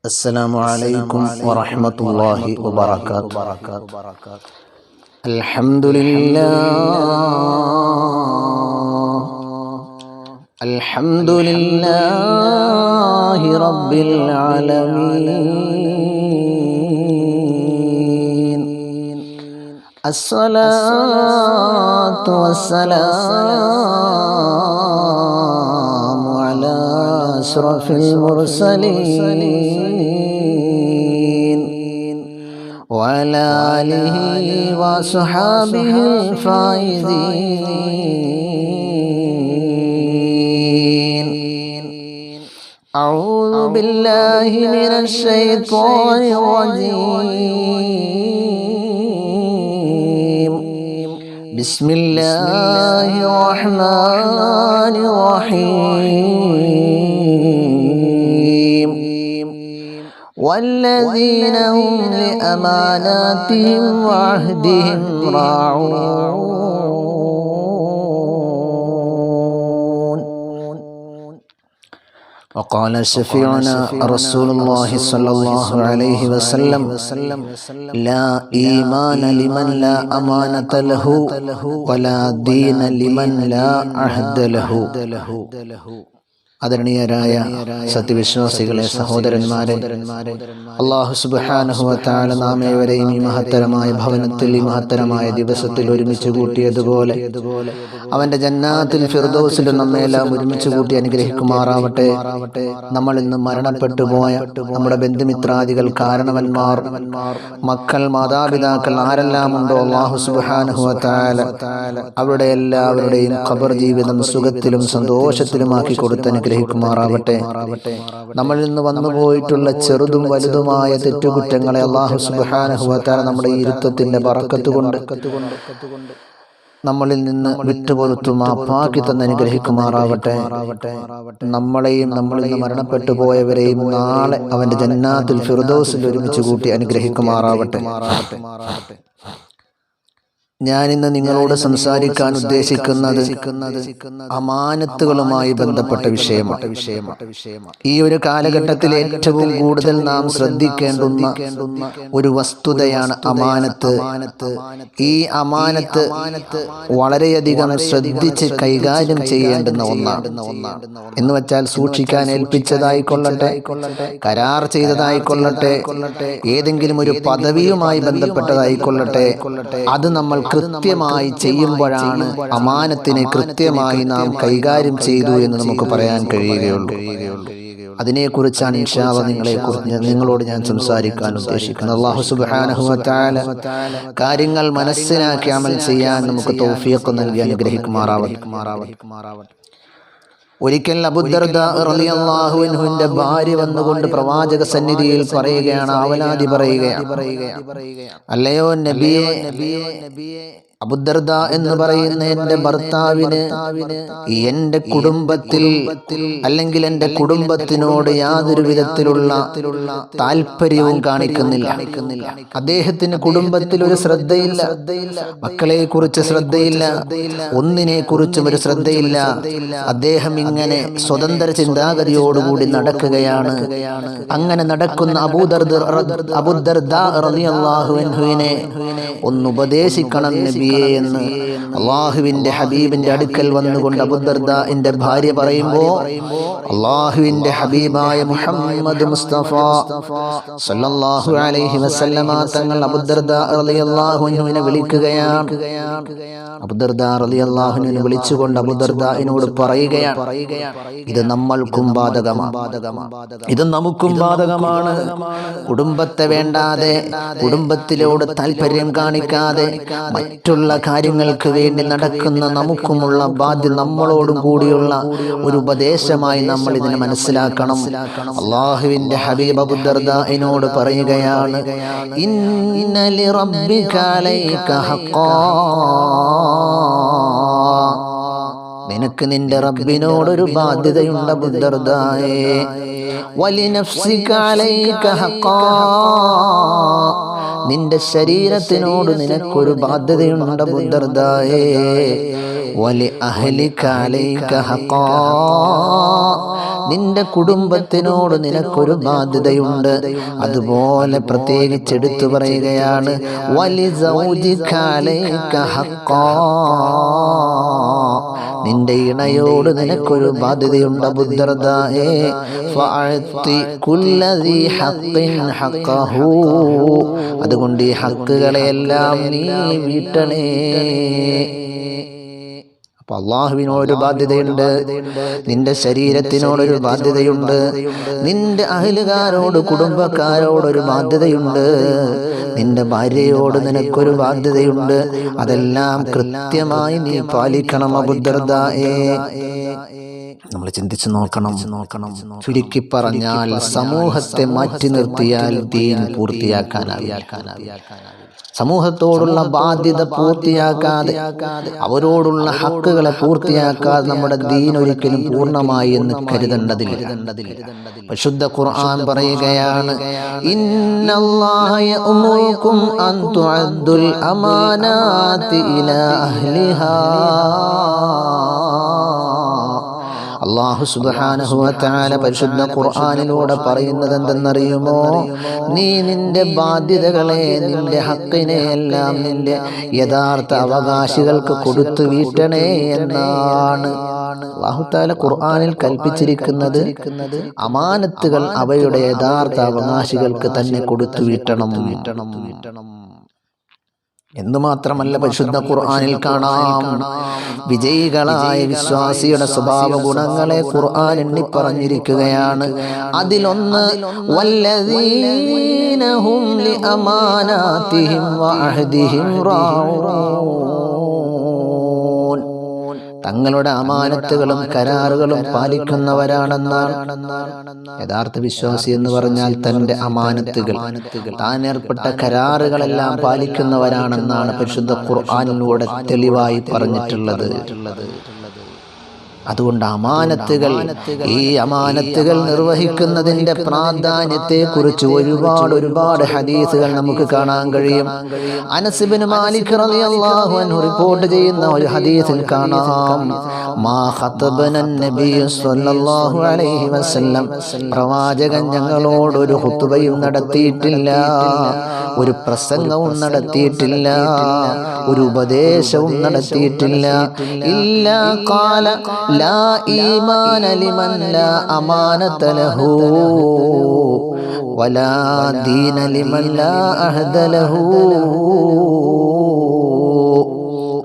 السلام عليكم ورحمة الله وبركاته. الحمد لله الحمد لله رب العالمين. الصلاة والسلام على أشرف المرسلين. وعلى آله وصحابه الفائزين. أعوذ بالله من الشيطان الرجيم. بسم الله الرحمن الرحيم. والذين هم لأماناتهم وعهدهم راعون. وقال شفيعنا رسول الله صلى الله عليه وسلم لا إيمان لمن لا أمانة له ولا دين لمن لا عهد له. ആദരണീയരായ സത്യവിശ്വാസികളെ സഹോദരന്മാരെ അള്ളാഹു സുബാനുഹുവത്താല നാം ഏവരെയും ഈ മഹത്തരമായ ഭവനത്തിൽ ഈ മഹത്തരമായ ദിവസത്തിൽ ഒരുമിച്ച് കൂട്ടിയതുപോലെ അവന്റെ ജന്നാത്തിൽ ഫിർദോസിലും നമ്മയെല്ലാം ഒരുമിച്ച് കൂട്ടി അനുഗ്രഹിക്കുമാറാവട്ടെ. നമ്മൾ ഇന്ന് മരണപ്പെട്ടു പോയ നമ്മുടെ ബന്ധുമിത്രാദികൾ കാരണവന്മാർ മക്കൾ മാതാപിതാക്കൾ ആരെല്ലാം ഉണ്ടോ? അള്ളാഹു സുബാനുഹുവത്താല അവരുടെ എല്ലാവരുടെയും ഖബർ ജീവിതം സുഖത്തിലും സന്തോഷത്തിലുമാക്കി കൊടുത്ത് അനുഗ്രഹിക്കുമാറാവട്ടെ. നമ്മളിൽ നിന്ന് വന്നുപോയിട്ടുള്ള ചെറുതും വലുതുമായ തെറ്റുകുറ്റങ്ങളെ അള്ളാഹു സുബാനുഹുവത്താല നമ്മുടെ ഇരുത്തത്തിന്റെ പറക്കത്ത് കൊണ്ട് നമ്മളിൽ നിന്ന് വിട്ടുപൊറുത്തു മാപ്പാക്കി തന്നെ അനുഗ്രഹിക്കുമാറാവട്ടെ. നമ്മളെയും നമ്മളിൽ നിന്ന് മരണപ്പെട്ടു പോയവരെയും നാളെ അവന്റെ ജന്നാത്തിൽ ഫിർദോസിൽ ഒരുമിച്ച് കൂട്ടി അനുഗ്രഹിക്കുമാറാവട്ടെ. ഞാൻ ഇന്ന് നിങ്ങളോട് സംസാരിക്കാൻ ഉദ്ദേശിക്കുന്നത് അമാനത്തുകളുമായി ബന്ധപ്പെട്ട വിഷയമാണ്. ഈ ഒരു കാലഘട്ടത്തിൽ ഏറ്റവും കൂടുതൽ നാം ശ്രദ്ധിക്കേണ്ടുന്ന ഒരു വസ്തുതയാണ് അമാനത്ത്. ഈ അമാനത്ത് വളരെയധികം ശ്രദ്ധിച്ച് കൈകാര്യം ചെയ്യേണ്ടുന്ന ഒന്നാണ്. എന്ന് വെച്ചാൽ സൂക്ഷിക്കാൻ ഏൽപ്പിച്ചതായിക്കൊള്ളട്ടെ കരാർ ചെയ്തതായിക്കൊള്ളട്ടെ ഏതെങ്കിലും ഒരു പദവിയുമായി ബന്ധപ്പെട്ടതായിക്കൊള്ളട്ടെ. അത് നമ്മൾ കൃത്യമായി ചെയ്യുമ്പോഴാണ് അമാനത്തിനെ കൃത്യമായി നാം കൈകാര്യം ചെയ്തു എന്ന് നമുക്ക് പറയാൻ കഴിയുകയുള്ളൂ. അതിനെക്കുറിച്ചാണ് ഇൻഷാവ നിങ്ങളെ കുറിച്ച് നിങ്ങളോട് ഞാൻ സംസാരിക്കാൻ ഉദ്ദേശിക്കുന്നത് അള്ളാഹു സുബാനഹുല കാര്യങ്ങൾ മനസ്സിലാക്കി അമൽ ചെയ്യാൻ നമുക്ക് തോഫിയൊക്കെ നൽകി അനുഗ്രഹിക്കുമാറാവട്ടെ. ഒരിക്കൽ അബുദർദാഹുവിന്റെ ഭാര്യ വന്നുകൊണ്ട് പ്രവാചക സന്നിധിയിൽ പറയുകയാണ് അവനാദി പറയുകയാണ്. അല്ലയോ നബിയെ? അബുദർദ എന്ന് പറയുന്ന എന്റെ ഭർത്താവിന് എന്റെ കുടുംബത്തിൽ അല്ലെങ്കിൽ എന്റെ കുടുംബത്തിനോട് യാതൊരു വിധത്തിലുള്ള താല്പര്യവും കാണിക്കുന്നില്ല. അദ്ദേഹത്തിന് കുടുംബത്തിൽ ഒരു ശ്രദ്ധയില്ല. മക്കളെ കുറിച്ച് ശ്രദ്ധയില്ല. ഒന്നിനെ കുറിച്ചും ഒരു ശ്രദ്ധയില്ല. അദ്ദേഹം ഇങ്ങനെ സ്വതന്ത്ര ചിന്താഗതിയോടുകൂടി നടക്കുകയാണ്. അങ്ങനെ നടക്കുന്ന അബൂദർദ അബുദർദാഹുവിനെ ഒന്ന് ഉപദേശിക്കണം നബിയെ എന്ന് അള്ളാഹുവിന്റെ ഹബീബിന്റെ അടുക്കൽ വന്നുകൊണ്ട് അബുദർദ എന്റെ ഭാര്യ പറയുമ്പോ അള്ളാഹുവിന്റെ ഹബീബായ മുഹമ്മദ് മുസ്തഫ സല്ലല്ലാഹു അലൈഹി വസല്ലമ തങ്ങൾ അബുദർദ റളിയല്ലാഹുവിനെ വിളിക്കുകയാണ്. അബുദർദ റളിയല്ലാഹുവിനെ വിളിച്ചുകൊണ്ട് അബുദർദാനോട് പറയുകയാണ് ഇത് നമ്മൾക്കും ബാധകമാണ് ഇത് നമുക്കും ബാധകമാണ്. കുടുംബത്തെ വേണ്ടാതെ കുടുംബത്തിലോട് താല്പര്യം കാണിക്കാതെ മറ്റുള്ള കാര്യങ്ങൾക്ക് വേണ്ടി നടക്കുന്ന നമുക്കുമുള്ള ബാധ്യത നമ്മളോടും കൂടിയുള്ള ഒരു ഉപദേശമായി നമ്മൾ ഇതിനെ മനസ്സിലാക്കണം. അള്ളാഹുവിന്റെ ഹബീബ് പറയുകയാണ് റബ്ബിക അലൈക ഹഖാ. നിനക്ക് നിന്റെ റബ്ബിനോടൊരു ബാധ്യതയുണ്ട് ബുദ്ധർദായേ നിന്റെ ശരീരത്തിനോട് നിനക്കൊരു ബാധ്യതയുണ്ട് വലി നിന്റെ കുടുംബത്തിനോട് നിനക്കൊരു ബാധ്യതയുണ്ട്. അതുപോലെ പ്രത്യേകിച്ച് എടുത്തു പറയുകയാണ് വലി നിന്റെ ഇണയോട് നിനക്കൊരു ബാധ്യതയുണ്ട് അതുകൊണ്ട് ഈ ഹക്കുകളെല്ലാം നീ വീട്ടണേ. അപ്പൊ അള്ളാഹുവിനോടൊരു ബാധ്യതയുണ്ട്. നിന്റെ ശരീരത്തിനോടൊരു ബാധ്യതയുണ്ട്. നിന്റെ അഹിലുകാരോട് കുടുംബക്കാരോടൊരു ബാധ്യതയുണ്ട്. നിന്റെ ഭാര്യയോട് നിനക്കൊരു ബാധ്യതയുണ്ട്. അതെല്ലാം കൃത്യമായി നീ പാലിക്കണം അബുദ്ധർദായേ നമ്മൾ ചിന്തിച്ചു നോക്കണം. നോക്കണം. ചുരുക്കി പറഞ്ഞാൽ സമൂഹത്തെ മാറ്റി നിർത്തിയാൽ ദീൻ പൂർത്തിയാക്കാനാവിയാക്കാനാവിയാക്കാനാവില്ല സമൂഹത്തോടുള്ള ബാധ്യത പൂർത്തിയാക്കാതെ അവരോടുള്ള ഹക്കുകളെ പൂർത്തിയാക്കാതെ നമ്മുടെ ദീൻ ഒരിക്കലും പൂർണമായി എന്ന് കരുതേണ്ടതില്ല. പരിശുദ്ധ ഖുർആൻ പറയുകയാണ് അൻ തുഅദ്ദുൽ അമാനാതി ഇലാ അഹ്ലിഹാ. അള്ളാഹു സുബാനഹുവത്താല പരിശുദ്ധ ഖുർആാനിലൂടെ പറയുന്നത് എന്തെന്നറിയുമോ നീ നിന്റെ ബാധ്യതകളെ നിന്റെ ഹക്കിനെ എല്ലാം നിന്റെ യഥാർത്ഥ അവകാശികൾക്ക് കൊടുത്തു വീട്ടണേ എന്നാണ്. അള്ളാഹുത്താല ഖുർആാനിൽ കൽപ്പിച്ചിരിക്കുന്നത് അമാനത്തുകൾ അവയുടെ യഥാർത്ഥ അവകാശികൾക്ക് തന്നെ കൊടുത്തു വീട്ടണം വീട്ടണം വീട്ടണം. എന്ന് മാത്രമല്ല പരിശുദ്ധ ഖുർആാനിൽ കാണാം. വിജയികളായ വിശ്വാസിയുടെ സ്വഭാവ ഗുണങ്ങളെ ഖുർആൻ എണ്ണി പറഞ്ഞിരിക്കുകയാണ് അതിലൊന്ന് വല്ലദീനഹും ലി അമാനാതിഹിം വഅഹദിഹിം റാഊൻ തങ്ങളുടെ അമാനത്തുകളും കരാറുകളും പാലിക്കുന്നവരാണെന്നാണ്. യഥാർത്ഥ വിശ്വാസി എന്ന് പറഞ്ഞാൽ തന്റെ അമാനത്തുകൾ. താൻ ഏർപ്പെട്ട കരാറുകളെല്ലാം പാലിക്കുന്നവരാണെന്നാണ് പരിശുദ്ധ ഖുർആാനിലൂടെ തെളിവായി പറഞ്ഞിട്ടുള്ളത്. അതുകൊണ്ട് അമാനത്തുകൾ ഈ അമാനത്തുകൾ നിർവഹിക്കുന്നതിന്റെ പ്രാധാന്യത്തെ കുറിച്ച് ഒരുപാട് ഒരുപാട് ഹദീസുകൾ നമുക്ക് കാണാൻ കഴിയും. അനസിബിന് മാലിക് റളിയല്ലാഹു അൻഹു റിപ്പോർട്ട് ചെയ്യുന്ന ഒരു ഹദീസിൽ കാണാം. മാ ഖതബന നബിയു സ്വല്ലല്ലാഹു അലൈഹി വസല്ലം. പ്രവാചകൻ ഞങ്ങളോട് ഒരു ഖുത്ബയും നടത്തിയിട്ടില്ല. ഒരു പ്രസംഗവും നടത്തിയിട്ടില്ല. ഒരു ഉപദേശവും നടത്തിയിട്ടില്ല. ഇല്ല കാല ലാ ഈമാന ലിമൻ ലാ അമാനത ലഹു വലാ ദീന ലിമൻ ലാ അഹദ ലഹു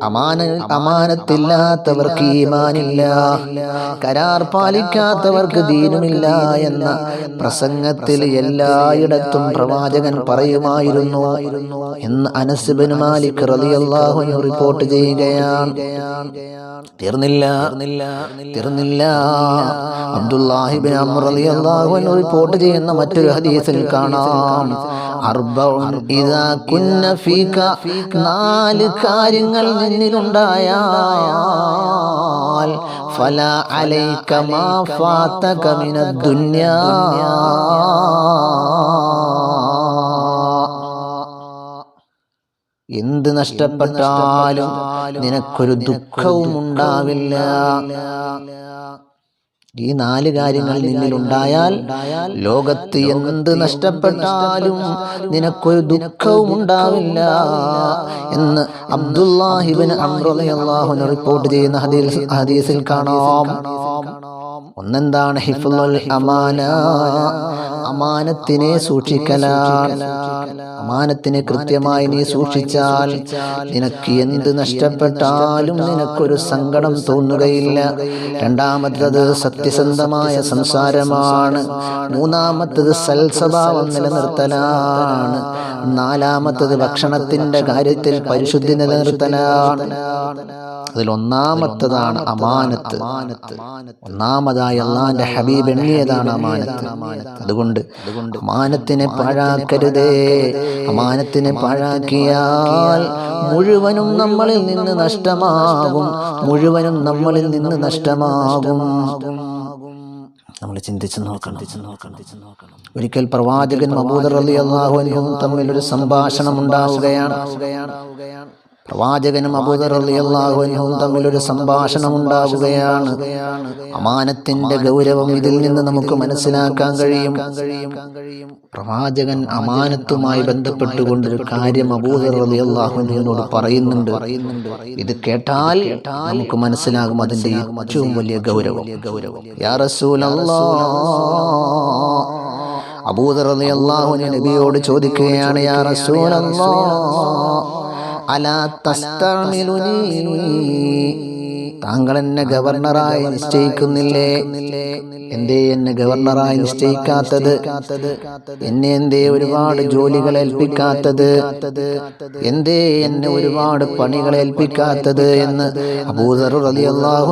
അമാന അമാനത്തില്ലാത്തവർക്ക് ഈമാനില്ല. കരാർ പാലിക്കാത്തവർക്ക് ദീനുമില്ല എന്ന പ്രസംഗത്തിൽ എല്ലായിടത്തും പ്രവാചകൻ പറയുമായിരുന്നു എന്ന് അനസ്ബിൻ മാലിക് റളിയല്ലാഹു അൻഹു റിപ്പോർട്ട് ചെയ്യുകയാണ്. തീർന്നില്ല. തീർന്നില്ല. അബ്ദുല്ലാഹിബിൻ അമ്ർ റളിയല്ലാഹു അൻഹു റിപ്പോർട്ട് ചെയ്യുന്ന മറ്റൊരു ഹദീസിൽ കാണാം. അർബഉൻ ഇദാ കുന്ന ഫീക നാല് കാര്യങ്ങൾ നിന്നിലുണ്ടായാൽ ഫല അലൈക മാ ഫാതക എന്ത് നഷ്ടപ്പെട്ടാലും നിനക്കൊരു ദുഃഖവും ഉണ്ടാവില്ല ഈ നാല് കാര്യങ്ങൾ നിന്നിൽ ഉണ്ടായാൽ ലോകത്ത് എന്ത് നഷ്ടപ്പെട്ടാലും നിനക്കൊരു ദുഃഖവും ഉണ്ടാവില്ല എന്ന് അബ്ദുല്ലാഹിബിൻ അമ്രുല്ലാഹുന് റിപ്പോർട്ട് ചെയ്യുന്ന ഹദീസ് ഹദീസിൽ കാണാം. ഒന്നെന്താണ് ഹിഫുൽ അമാന? അമാനത്തിനെ സൂക്ഷിക്കലാണ് അമാനത്തിനെ കൃത്യമായി നീ സൂക്ഷിച്ചാൽ നിനക്ക് എന്ത് നഷ്ടപ്പെട്ടാലും നിനക്കൊരു സങ്കടം തോന്നുകയില്ല. രണ്ടാമത്തത് സത്യസന്ധമായ സംസാരമാണ്. മൂന്നാമത്തത് സൽസ്വഭാവം നിലനിർത്തലാണ്. നാലാമത്തത് ഭക്ഷണത്തിന്റെ കാര്യത്തിൽ പരിശുദ്ധി നിലനിർത്തലാണ്. അതിൽ ഒന്നാമത്തതാണ് അമാനത്ത് ഒന്നാമതായി അള്ളാന്റെ ഹബീബ് എണ്ണിയതാണ് അമാനത്ത്. അതുകൊണ്ട് അമാനത്തിനെ പാഴാക്കരുതേ. അമാനത്തിനെ പാഴാക്കിയാൽ മുഴുവനും നമ്മളിൽ നിന്ന് നഷ്ടമാകും. മുഴുവനും നമ്മളിൽ നിന്ന് നഷ്ടമാകും. നമ്മൾ ചിന്തിച്ചു നോക്കണം. ഒരിക്കൽ പ്രവാചകൻ മബൂദർ അലി അള്ളാഹു തമ്മിൽ ഒരു സംഭാഷണം ഉണ്ടാവുകയാണ്. പ്രവാചകനും അബൂദറിയാഹുനും തമ്മിലൊരു സംഭാഷണം ഉണ്ടാവുകയാണ് അമാനത്തിന്റെ ഗൗരവം ഇതിൽ നിന്ന് നമുക്ക് മനസ്സിലാക്കാൻ കഴിയും. പ്രവാചകൻ അമാനത്തുമായി ബന്ധപ്പെട്ടുകൊണ്ടൊരു കാര്യം അബൂദറിയാഹുവിനോട് പറയുന്നുണ്ട്. ഇത് കേട്ടാൽ നമുക്ക് മനസ്സിലാകും അതിന്റെ ഏറ്റവും വലിയ ഗൗരവം. ഗൗരവം യാ അബൂദർ റളിയല്ലാഹു നബിയോട് ചോദിക്കുകയാണ് യാ റസൂലല്ലാ അലാ താങ്കൾ എന്നെ ഗവർണറായി നിശ്ചയിക്കുന്നില്ലേ? എന്തേ എന്നെ ഗവർണറായി നിശ്ചയിക്കാത്തത്? എന്നെ എന്തേ ഒരുപാട് ജോലികൾ ഏൽപ്പിക്കാത്തത്? എന്തേ എന്നെ ഒരുപാട് പണികൾ ഏൽപ്പിക്കാത്തത് എന്ന് അബൂദർ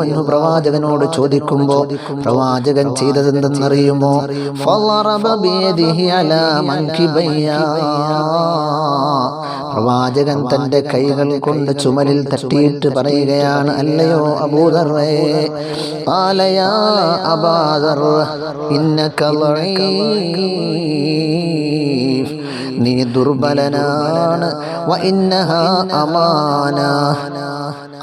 അൻഹു പ്രവാചകനോട് ചോദിക്കുമ്പോ പ്രവാചകൻ ചെയ്തതെന്തെന്നറിയുമോ? ഫളറബ ബിയദിഹി അലാ മൻകിബയ്യാ. പ്രവാചകൻ തന്റെ കൈകൾ കൊണ്ട് ചുമലിൽ തട്ടിയിട്ട് പറയുകയാണ് അല്ലയോ അബൂദറേ ആലയാ അബാദർ ഇന്നക ളഈഫ്. നീ ദുർബലനാണ് അമാന.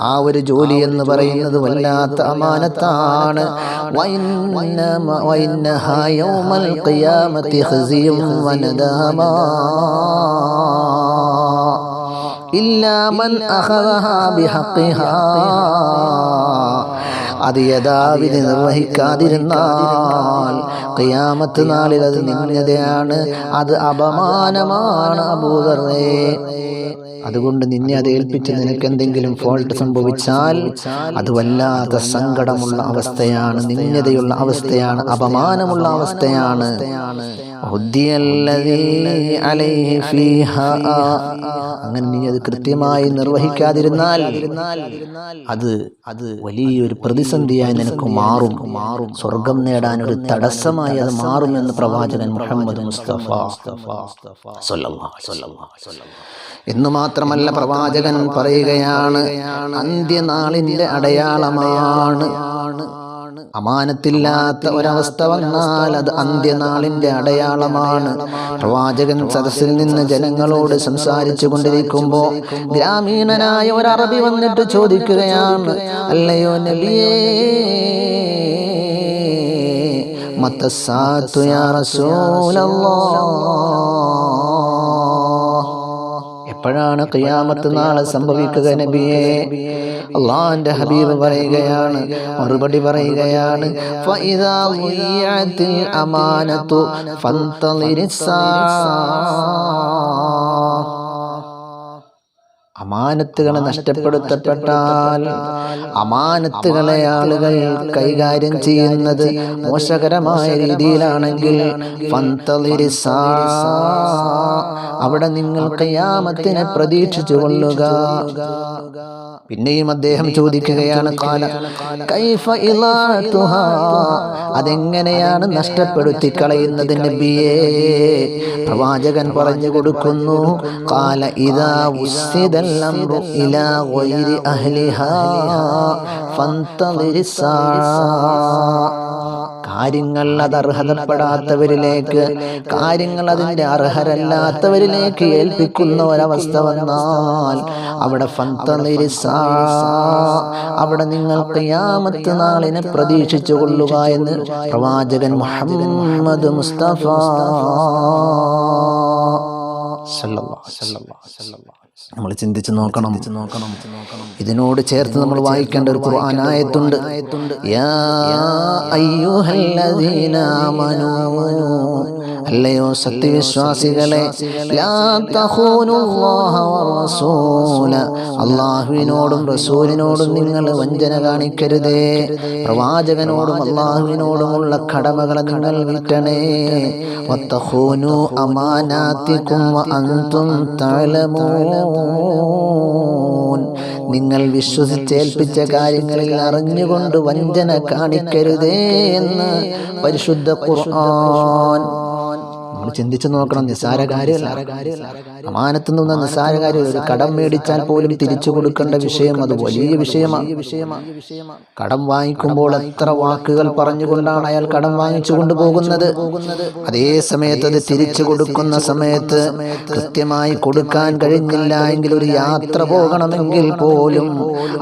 ആ ഒരു ജോലി എന്ന് പറയുന്നത് വല്ലാത്ത അമാനത്താണ്. വഇന്നമ- വഇന്നഹാ യൗമൽ ഖിയാമത്തി ഖിസിയും വനദാമാ. അത് യഥാവിധി നിർവഹിക്കാതിരുന്നാൽ ഖിയാമത്ത് നാളിൽ അത് നിന്നതയാണ് അത് അപമാനമാണ് അബൂദറേ അതുകൊണ്ട് നിന്നെ അത് ഏൽപ്പിച്ച് നിനക്ക് എന്തെങ്കിലും ഫോൾട്ട് സംഭവിച്ചാൽ അത് വല്ലാത്ത സങ്കടമുള്ള അവസ്ഥയാണ്. നിന്യതയുള്ള അവസ്ഥയാണ്. അപമാനമുള്ള അവസ്ഥയാണ്. അങ്ങനെ നീ അത് കൃത്യമായി നിർവഹിക്കാതിരുന്നാൽ അത് അത് വലിയൊരു പ്രതിസന്ധിയായി നിനക്ക് മാറും. മാറും സ്വർഗം നേടാൻ ഒരു തടസ്സമായി അത് മാറുമെന്ന് പ്രവാചകൻ മുഹമ്മദ് മുസ്തഫ. എന്ന് മാത്രമല്ല പ്രവാചകൻ പറയുകയാണ് അന്ത്യനാളിന്റെ അടയാളമാണ്. അമാനത്തില്ലാത്ത ഒരവസ്ഥ വന്നാൽ അത് അന്ത്യനാളിന്റെ അടയാളമാണ്. പ്രവാചകൻ സദസ്സിൽ നിന്ന് ജനങ്ങളോട് സംസാരിച്ചു കൊണ്ടിരിക്കുമ്പോ ഗ്രാമീണനായ ഒരു അറബി വന്നിട്ട് ചോദിക്കുകയാണ് അല്ലയോ നബിയേ മത്തസാത്തു യാ റസൂലല്ലാഹ് എപ്പോഴാണ് ഖിയാമത്ത് നാളെ സംഭവിക്കുക നബിയെ. അള്ളാന്റെ ഹബീബ് പറയുകയാണ് മറുപടി പറയുകയാണ് അമാനത്തു അമാനത്തുകളെ നഷ്ടപ്പെടുത്തപ്പെട്ടാൽ അമാനത്തുകളെ ആളുകൾ കൈകാര്യം ചെയ്യുന്നത് മോശകരമായ രീതിയിലാണെങ്കിൽ ഫന്തളിരിസ്സാ. അവിടെ നിങ്ങൾ കയ്യാമത്തിനെ പ്രതീക്ഷിച്ചു കൊള്ളുക പിന്നെയും അദ്ദേഹം ചോദിക്കുകയാണ് കാല കൈഫ ഇളാത്തുഹാ. അതെങ്ങനെയാണ് നഷ്ടപ്പെടുത്തി കളയുന്നത് നബിയേ പ്രവാചകൻ പറഞ്ഞു കൊടുക്കുന്നു കാല ഇതാ ഇലാ. കാര്യങ്ങൾ അത് അർഹതപ്പെടാത്തവരിലേക്ക് കാര്യങ്ങൾ അതിന്റെ അർഹരല്ലാത്തവരിലേക്ക് ഏൽപ്പിക്കുന്ന ഒരവസ്ഥ വന്നാൽ അവിടെ. അവിടെ നിങ്ങൾ യാമത്ത് നാളിനെ പ്രതീക്ഷിച്ചു കൊള്ളുക എന്ന് പ്രവാചകൻ മുഹമ്മദ് മുസ്തഫ സല്ലല്ലാഹു അലൈഹി വസല്ലം. നമ്മൾ ചിന്തിച്ച് നോക്കണം. നോക്കണം. ഇതിനോട് ചേർത്ത് നമ്മൾ വായിക്കേണ്ട ഒരു ഖുർആൻ ആയത്തുണ്ട്. യാ അയ്യുഹല്ലദീന ആമനൂ. അല്ലയോ സത്യവിശ്വാസികളെ അള്ളാഹുവിനോടും റസൂലിനോടും നിങ്ങൾ വഞ്ചന കാണിക്കരുതേ. പ്രവാചകനോടും അള്ളാഹുവിനോടുമുള്ള കടമകൾ നിങ്ങൾ തഅലമൂൻ. നിങ്ങൾ വിശ്വസിച്ചേൽപ്പിച്ച കാര്യങ്ങളിൽ അറിഞ്ഞുകൊണ്ട് വഞ്ചന കാണിക്കരുതേ എന്ന് പരിശുദ്ധ ഖുർആൻ നമ്മൾ ചിന്തിച്ചു നോക്കണം. നിസ്സാര കാര്യമല്ല. അമാനത്ത് നിന്ന് നിസ്സാര കാര്യം ഒരു കടം മേടിച്ചാൽ പോലും തിരിച്ചു കൊടുക്കേണ്ട വിഷയം അത് വലിയ വിഷയമാണ് കടം വാങ്ങിക്കുമ്പോൾ എത്ര വാക്കുകൾ പറഞ്ഞുകൊണ്ടാണ് അയാൾ കടം വാങ്ങിച്ചു കൊണ്ടുപോകുന്നത് അതേ സമയത്ത് അത് തിരിച്ചു കൊടുക്കുന്ന സമയത്ത് കൃത്യമായി കൊടുക്കാൻ കഴിഞ്ഞില്ല എങ്കിൽ ഒരു യാത്ര പോകണമെങ്കിൽ പോലും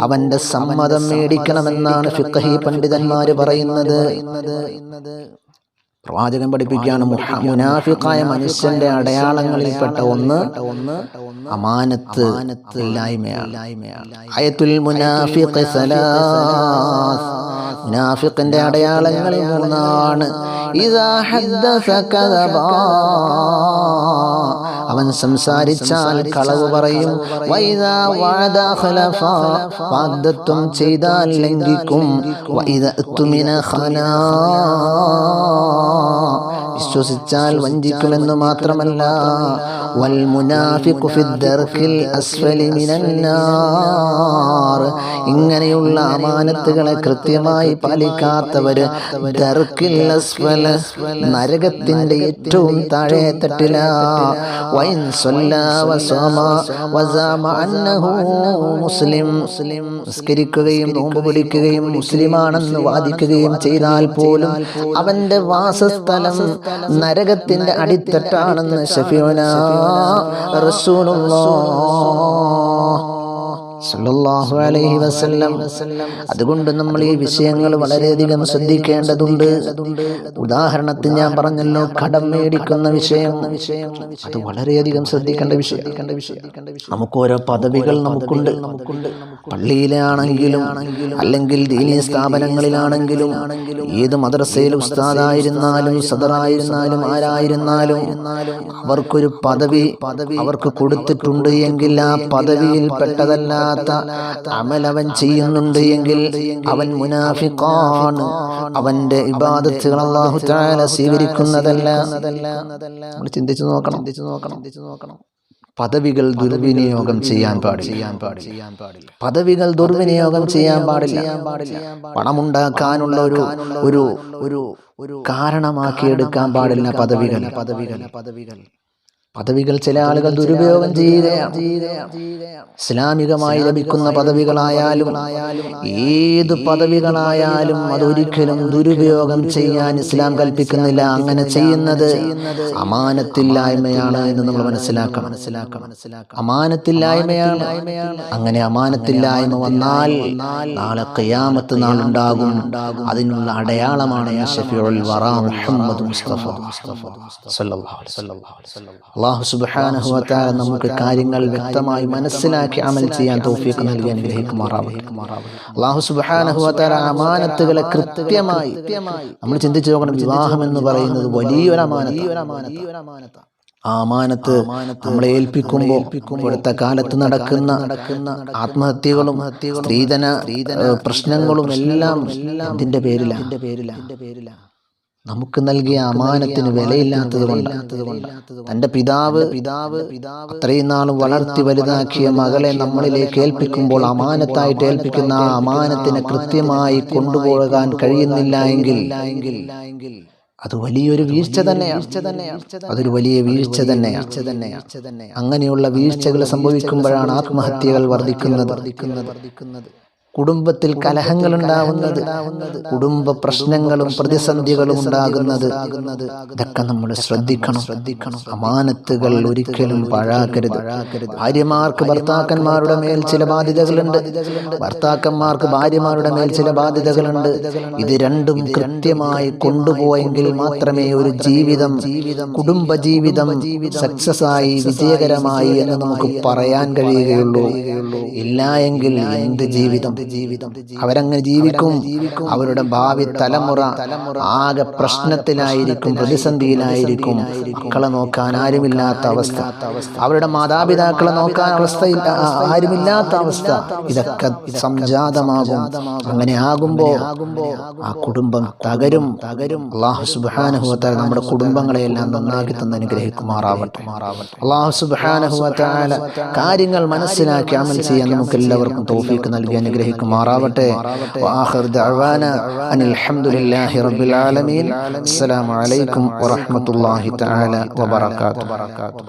അവന്റെ സമ്മതം മേടിക്കണമെന്നാണ് ഫിഖഹി പണ്ഡിതന്മാര് പറയുന്നത്. പ്രവാചകൻ പഠിപ്പിക്കുകയാണ് മുനാഫിക്കായ മനുഷ്യന്റെ അടയാളങ്ങളിൽപ്പെട്ട ഒന്ന് അമാനത്ത് ഇല്ലായ്മയാണ്. ആയത്തുൽ മുനാഫിഖ് സലാസ്. മുനാഫിഖിന്റെ അടയാളങ്ങളിൽ മൂന്നാണ്. കദബാ. അവൻ സംസാരിച്ചാൽ കളവ് പറയും. വൈദാ വഅദ ഖലഫ. വാഗ്ദത്വം ചെയ്താൽ ലംഘിക്കും. വൈദ തുമിന ഖനാ വിശ്വസിച്ചാൽ വഞ്ചിക്കുമെന്ന് മാത്രമല്ല വൽ മുനാഫിഖു ഇങ്ങനെയുള്ള അമാനത്തുകളെ കൃത്യമായി പാലിക്കാത്തവര് ദർക്കിൽ നരകത്തിന്റെ ഏറ്റവും താഴെ തട്ടില. വൈൻ മുസ്ലിം. പിടിക്കുകയും മുസ്ലിമാണെന്ന് വാദിക്കുകയും ചെയ്താൽ പോലും അവന്റെ വാസസ്ഥലം നരകത്തിന്റെ അടിത്തട്ടാണെന്ന് ഷഫിയോന സല്ലല്ലാഹു അലൈഹി വസല്ലം. അതുകൊണ്ട് നമ്മൾ ഈ വിഷയങ്ങൾ വളരെയധികം ശ്രദ്ധിക്കേണ്ടതുണ്ട്. ഉദാഹരണത്തിന് ഞാൻ പറഞ്ഞല്ലോ കടം മേടിക്കുന്ന വിഷയം. അത് വളരെയധികം ശ്രദ്ധിക്കേണ്ട വിഷയം നമുക്ക് ഓരോ പദവികൾ നമുക്കുണ്ട്. പള്ളിയിലാണെങ്കിലും അല്ലെങ്കിൽ ദീനീ സ്ഥാപനങ്ങളിലാണെങ്കിലും ഏത് മദ്രസയിൽ ഉസ്താദായിരുന്നാലും സദറായിരുന്നാലും ആരായിരുന്നാലും അവർക്കൊരു പദവി അവർക്ക് കൊടുത്തിട്ടുണ്ട് എങ്കിൽ ആ പദവിയിൽ പെട്ടതല്ലാത്ത അമൽ അമലവൻ ചെയ്യുന്നുണ്ട് എങ്കിൽ അവൻ മുനാഫിക്കാണ് അവന്റെ ഇബാദത്തുകൾ അള്ളാഹു താല സ്വീകരിക്കുന്നതല്ല. ചിന്തിച്ചു നോക്കണം ചിന്തിച്ചു നോക്കണം. ചിന്തിച്ചു നോക്കണം പദവികൾ ദുർവിനിയോഗം ചെയ്യാൻ പാടില്ല. പദവികൾ ദുർവിനിയോഗം ചെയ്യാൻ പാടില്ല. പണമുണ്ടാക്കാനുള്ള ഒരു ഒരു ഒരു കാരണമാക്കി എടുക്കാൻ പാടില്ല പദവികൾ പദവികൾ പദവികൾ. പദവികൾ ചില ആളുകൾ ദുരുപയോഗം ചെയ്യുകയാണ് ഇസ്ലാമികമായി ലഭിക്കുന്ന പദവികളായാലും ഏത് പദവികളായാലും അതൊരിക്കലും ദുരുപയോഗം ചെയ്യാൻ ഇസ്ലാം കൽപ്പിക്കുന്നില്ല. അങ്ങനെ ചെയ്യുന്നത് അമാനത്തില്ലായ്മയാണ് എന്ന് നമ്മൾ മനസ്സിലാക്കണം. മനസ്സിലാക്കണം മനസ്സിലാക്കണം. അമാനത്തില്ലായ്മയാണ്. അങ്ങനെ അമാനത്തില്ലായ്മ വന്നാൽ നാളെ കയ്യാമത്ത് നാളുണ്ടാകും. അതിനുള്ള അടയാളമാണ് അള്ളാഹു മുസ്തഫ. അള്ളാഹു തആല നമുക്ക് കാര്യങ്ങൾ വ്യക്തമായി മനസ്സിലാക്കി അമൽ ചെയ്യാൻ തൗഫീഖ് നൽകി അനുഗ്രഹിക്കുമാറാവട്ടെ. അള്ളാഹു തആല അമാനത്തുകളെ കൃത്യമായി നമ്മൾ ചിന്തിച്ചു നോക്കണം വിവാഹം എന്ന് പറയുന്നത് വലിയൊരു അമാനത്ത്. ആമാനത്ത് നമ്മളെ ഏൽപ്പിക്കുമ്പോൾ ഇവിടുത്തെ കാലത്ത് നടക്കുന്ന നടക്കുന്ന ആത്മഹത്യകളും സ്ത്രീധന പ്രശ്നങ്ങളും എല്ലാം ഇതിന്റെ പേരിലാണ് പേരിലാണ് നമുക്ക് നൽകിയ അമാനത്തിന് വിലയില്ലാത്തത് കൊണ്ട് തന്റെ പിതാവ് പിതാവ് അത്രയും നാളും വളർത്തി വലുതാക്കിയ മകളെ നമ്മളിലേക്ക് ഏൽപ്പിക്കുമ്പോൾ അമാനത്തായിട്ട് ഏൽപ്പിക്കുന്ന ആ അമാനത്തിനെ കൃത്യമായി കൊണ്ടുപോകാൻ കഴിയുന്നില്ല എങ്കിൽ അത് വലിയൊരു വീഴ്ച തന്നെയാണ്. അതൊരു വലിയ വീഴ്ച തന്നെയാണ്. അങ്ങനെയുള്ള വീഴ്ചകൾ സംഭവിക്കുമ്പോഴാണ് ആത്മഹത്യകൾ വർദ്ധിക്കുന്നത് വർദ്ധിക്കുന്നത്. വർദ്ധിക്കുന്നത്. കുടുംബത്തിൽ കലഹങ്ങൾ ഉണ്ടാവുന്നത് കുടുംബ പ്രശ്നങ്ങളും പ്രതിസന്ധികളും ഉണ്ടാകുന്നത്. ഇതൊക്കെ നമ്മൾ ശ്രദ്ധിക്കണം. ശ്രദ്ധിക്കണം. അമാനത്തുകൾ ഒരിക്കലും പാഴാക്കരുത്. ഭാര്യമാർക്ക് ഭർത്താക്കന്മാരുടെ മേൽ ചില ബാധ്യതകളുണ്ട്. ഭർത്താക്കന്മാർക്ക് ഭാര്യമാരുടെ മേൽ ചില ബാധ്യതകളുണ്ട്. ഇത് രണ്ടും കൃത്യമായി കൊണ്ടുപോയെങ്കിൽ മാത്രമേ ഒരു ജീവിതം കുടുംബ ജീവിതം സക്സസ് ആയി വിജയകരമായി എന്ന് നമുക്ക് പറയാൻ കഴിയുകയുള്ളൂ. ഇല്ല എങ്കിൽ എന്ത് ജീവിതം? ജീവിതം. അവരങ്ങനെ ജീവിക്കും. അവരുടെ ഭാവി തലമുറ ആകെ പ്രശ്നത്തിലായിരിക്കും പ്രതിസന്ധിയിലായിരിക്കും. മക്കളെ നോക്കാൻ ആരുമില്ലാത്ത അവസ്ഥ. അവരുടെ മാതാപിതാക്കളെ നോക്കാൻ അവസ്ഥയില്ല ആരുമില്ലാത്ത അവസ്ഥ. ഇതൊക്കെ സംജാതമാകും. അങ്ങനെ ആകുമ്പോ ആ കുടുംബം തകരും. തകരും. അള്ളാഹു സുബാനുഭവത്താൽ നമ്മുടെ കുടുംബങ്ങളെയെല്ലാം നന്നാക്കി തന്നെ അനുഗ്രഹിക്കുമാറാവട്ടെ. അള്ളാഹു സുബാനുഭവത്താല കാര്യങ്ങൾ മനസ്സിലാക്കി അമൽ ചെയ്യാൻ നമുക്ക് എല്ലാവർക്കും തോഫീക്ക് നൽകി അനുഗ്രഹിക്കും അനുഗ്രഹിക്കുമാറാവട്ടെ അനിൽഹമുല്ലാഹി റബിൻ അസ്സലാമലൈക്കും വറഹമത്തല്ലാഹി തആല വബറകാതുഹു.